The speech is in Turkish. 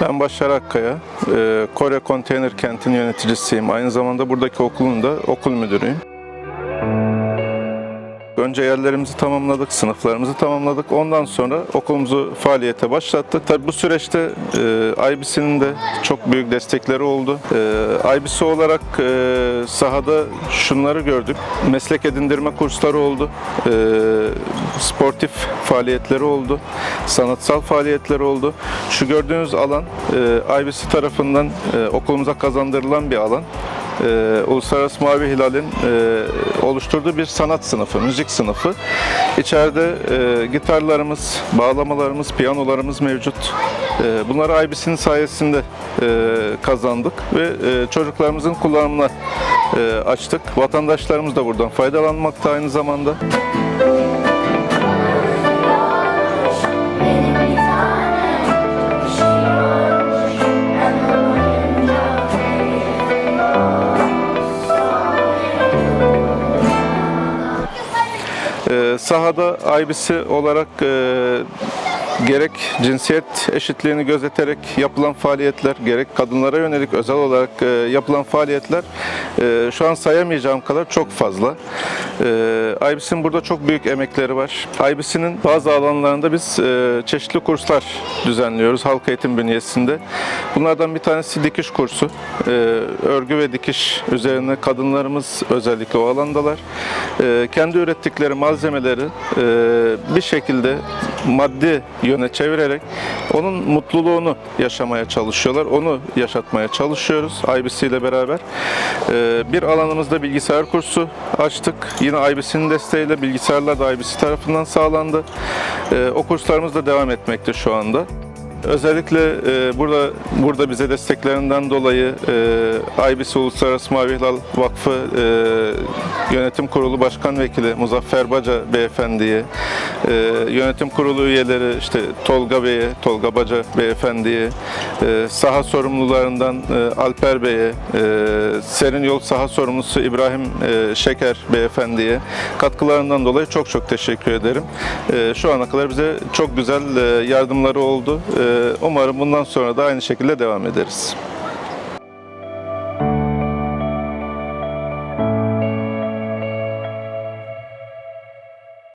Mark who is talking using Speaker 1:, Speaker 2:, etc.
Speaker 1: Ben Başar Akkaya, e, Kore Konteyner Kenti'nin yöneticisiyim. Aynı zamanda buradaki okulun da okul müdürüyüm. Önce yerlerimizi tamamladık, sınıflarımızı tamamladık. Ondan sonra okulumuzu faaliyete başlattık. Tabii bu süreçte e, IBC'nin de çok büyük destekleri oldu. E, IBC olarak e, sahada şunları gördük. Meslek edindirme kursları oldu. E, sportif faaliyetleri oldu. Sanatsal faaliyetleri oldu. Şu gördüğünüz alan e, IBC tarafından e, okulumuza kazandırılan bir alan e, Uluslararası Mavi Hilal'in e, oluşturduğu bir sanat sınıfı, müzik sınıfı. İçeride e, gitarlarımız, bağlamalarımız, piyanolarımız mevcut. E, bunları IBC'nin sayesinde e, kazandık ve e, çocuklarımızın kullanımına e, açtık. Vatandaşlarımız da buradan faydalanmakta aynı zamanda. Ee, sahada IBC olarak e, gerek cinsiyet eşitliğini gözeterek yapılan faaliyetler, gerek kadınlara yönelik özel olarak e, yapılan faaliyetler e, şu an sayamayacağım kadar çok fazla. E, IBC'nin burada çok büyük emekleri var. IBC'nin bazı alanlarında biz e, çeşitli kurslar düzenliyoruz halk eğitim bünyesinde. Bunlardan bir tanesi dikiş kursu. E, örgü ve dikiş üzerine kadınlarımız özellikle o alandalar. E, kendi ürettikleri malzemeleri e, bir şekilde maddi yöne çevirerek onun mutluluğunu yaşamaya çalışıyorlar. Onu yaşatmaya çalışıyoruz IBC ile beraber. E, bir alanımızda bilgisayar kursu açtık. Yine IBC'nin desteğiyle bilgisayarlar da IBC tarafından sağlandı. E, o kurslarımız da devam etmekte şu anda. Özellikle e, burada burada bize desteklerinden dolayı e, IBC Uluslararası Mavi Hilal Vakfı e, Yönetim Kurulu Başkan Vekili Muzaffer Baca Beyefendi'ye, e, yönetim kurulu üyeleri işte Tolga Bey'e, Tolga Baca Beyefendi'ye, e, saha sorumlularından e, Alper Bey'e, e, Serin Yol saha sorumlusu İbrahim e, Şeker Beyefendi'ye katkılarından dolayı çok çok teşekkür ederim. E, şu ana kadar bize çok güzel yardımları oldu. Umarım bundan sonra da aynı şekilde devam ederiz.